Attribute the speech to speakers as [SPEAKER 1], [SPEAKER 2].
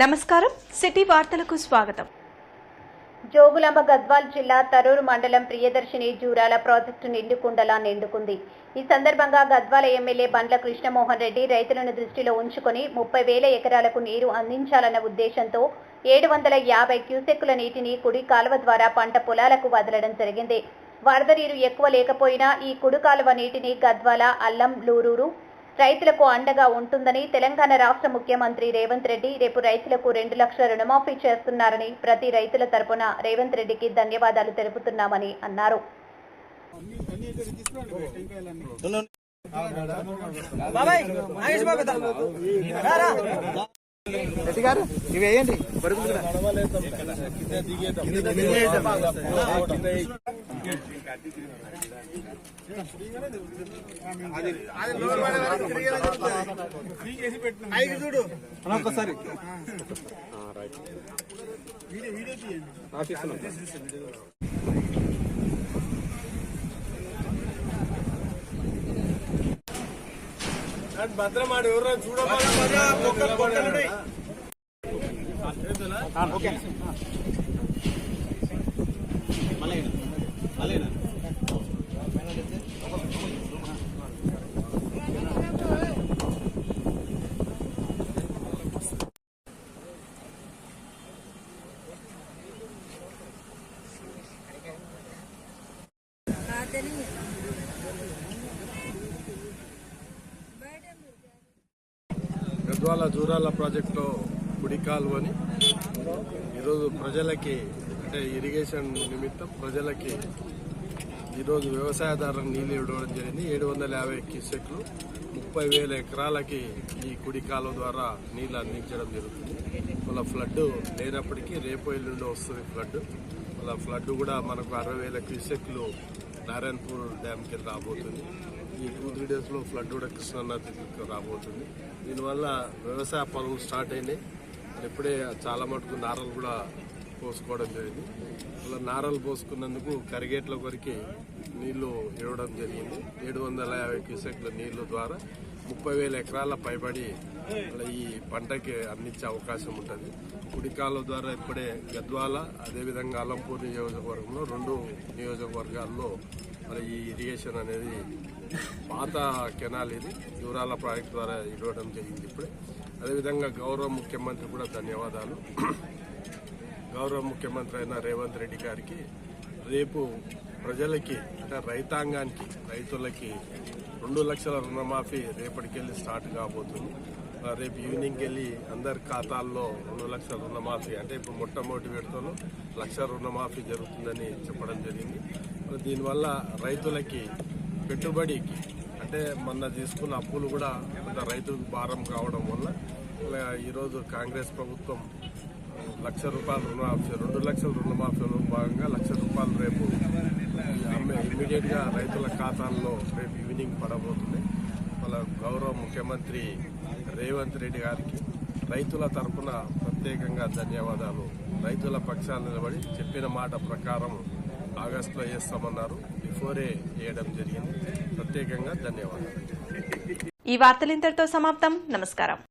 [SPEAKER 1] నమస్కారం. సిటీ వార్తలకు స్వాగతం.
[SPEAKER 2] జోగులాంబ గద్వాల్ జిల్లా తరూరు మండలం ప్రియదర్శిని జూరాల ప్రాజెక్టు నిండుకుండలా నిండుకుంది. ఈ సందర్భంగా గద్వాల ఎమ్మెల్యే బండ్ల కృష్ణమోహన్ రెడ్డి రైతులను దృష్టిలో ఉంచుకొని ముప్పై వేల ఎకరాలకు నీరు అందించాలన్న ఉద్దేశంతో ఏడు వందల యాభై క్యూసెక్కుల నీటిని కుడి కాలువ ద్వారా పంట పొలాలకు వదలడం జరిగింది. వరద నీరు ఎక్కువ లేకపోయినా ఈ కుడి కాలువ నీటిని గద్వాల అల్లం లూరూరు రైతులకు అండగా ఉంటుందని తెలంగాణ రాష్ట్ర ముఖ్యమంత్రి రేవంత్ రెడ్డి రేపు రైతులకు రెండు లక్షల రుణమాఫీ చేస్తున్నారని ప్రతి రైతుల తరపున రేవంత్ రెడ్డికి ధన్యవాదాలు తెలుపుతున్నామని అన్నారు.
[SPEAKER 3] గారు ఇవి వేయండి. ఒక్కసారి
[SPEAKER 4] భద్రమాడు ఎవరో చూడమని
[SPEAKER 3] ఓకే
[SPEAKER 4] గద్వాల జూరాల ప్రాజెక్టులో కుడి కాలువని ఈరోజు ప్రజలకి అంటే ఇరిగేషన్ నిమిత్తం ప్రజలకి ఈరోజు వ్యవసాయదారులకు నీళ్ళు ఇవ్వడం జరిగింది. ఏడు వందల యాభై క్యూసెక్లు ముప్పై వేల ఎకరాలకి ఈ కుడి కాలువ ద్వారా నీళ్ళు అందించడం జరుగుతుంది. మళ్ళీ ఫ్లడ్ లేనప్పటికీ రేపు ఎల్లుండి వస్తుంది ఫ్లడ్ మళ్ళీ ఫ్లడ్ కూడా మనకు అరవై వేల క్యూసెక్లు నారాయణపూర్ డ్యామ్కి రాబోతుంది. ఈ టూ త్రీ డేస్లో ఫ్లడ్ కూడా కృష్ణానదికి రాబోతుంది. దీనివల్ల వ్యవసాయ పనులు స్టార్ట్ అయినాయి. ఇప్పుడే చాలా మటుకు నారలు కూడా పోసుకోవడం జరిగింది. అలా నారలు పోసుకున్నందుకు కరిగేట్ల కొరికి నీళ్ళు ఇవ్వడం జరిగింది. ఏడు వందల యాభై క్యూసెక్ల నీళ్ళు ద్వారా ముప్పై వేల ఎకరాల పైబడి అలా ఈ పంటకి అందించే అవకాశం ఉంటుంది. కుడికాల ద్వారా ఇప్పుడే గద్వాల అదేవిధంగా అలంపూర్ నియోజకవర్గంలో రెండు నియోజకవర్గాల్లో మరి ఈ ఇరిగేషన్ అనేది పాత కెనాల్ ఇది దూరాల ప్రాజెక్ట్ ద్వారా ఇవ్వడం జరిగింది ఇప్పుడే. అదేవిధంగా గౌరవ ముఖ్యమంత్రి కూడా ధన్యవాదాలు. గౌరవ ముఖ్యమంత్రి అయిన రేవంత్ రెడ్డి గారికి రేపు ప్రజలకి అంటే రైతాంగానికి రైతులకి రెండు లక్షల రుణమాఫీ రేపటికెళ్ళి స్టార్ట్ కాబోతుంది. రేపు ఈవినింగ్ వెళ్ళి అందరి ఖాతాల్లో రెండు లక్షల రుణమాఫీ అంటే ఇప్పుడు మొట్టమొదటి విడతలో లక్ష రుణమాఫీ జరుగుతుందని చెప్పడం జరిగింది. దీనివల్ల రైతులకి పెట్టుబడికి అంటే మొన్న తీసుకున్న అప్పులు కూడా కొంత రైతులకు భారం కావడం వల్ల ఇలా ఈరోజు కాంగ్రెస్ ప్రభుత్వం లక్ష రూపాయల రుణమాఫీ రెండు లక్షల రుణమాఫీలో భాగంగా లక్ష రూపాయలు రేపు ఇమ్మీడియట్గా రైతుల ఖాతాల్లో రేపు ఈవినింగ్ పడబోతుంది. వాళ్ళ గౌరవ ముఖ్యమంత్రి రేవంత్ రెడ్డి గారికి రైతుల తరపున ప్రత్యేకంగా ధన్యవాదాలు. రైతుల పక్షాన నిలబడి చెప్పిన మాట ప్రకారం ఆగస్టులో చేస్తామన్నారు. బిఫోరే వేయడం జరిగింది. ప్రత్యేకంగా ధన్యవాదాలు.
[SPEAKER 1] ఈ వార్తలు ఇంతటితో సమాప్తం. నమస్కారం.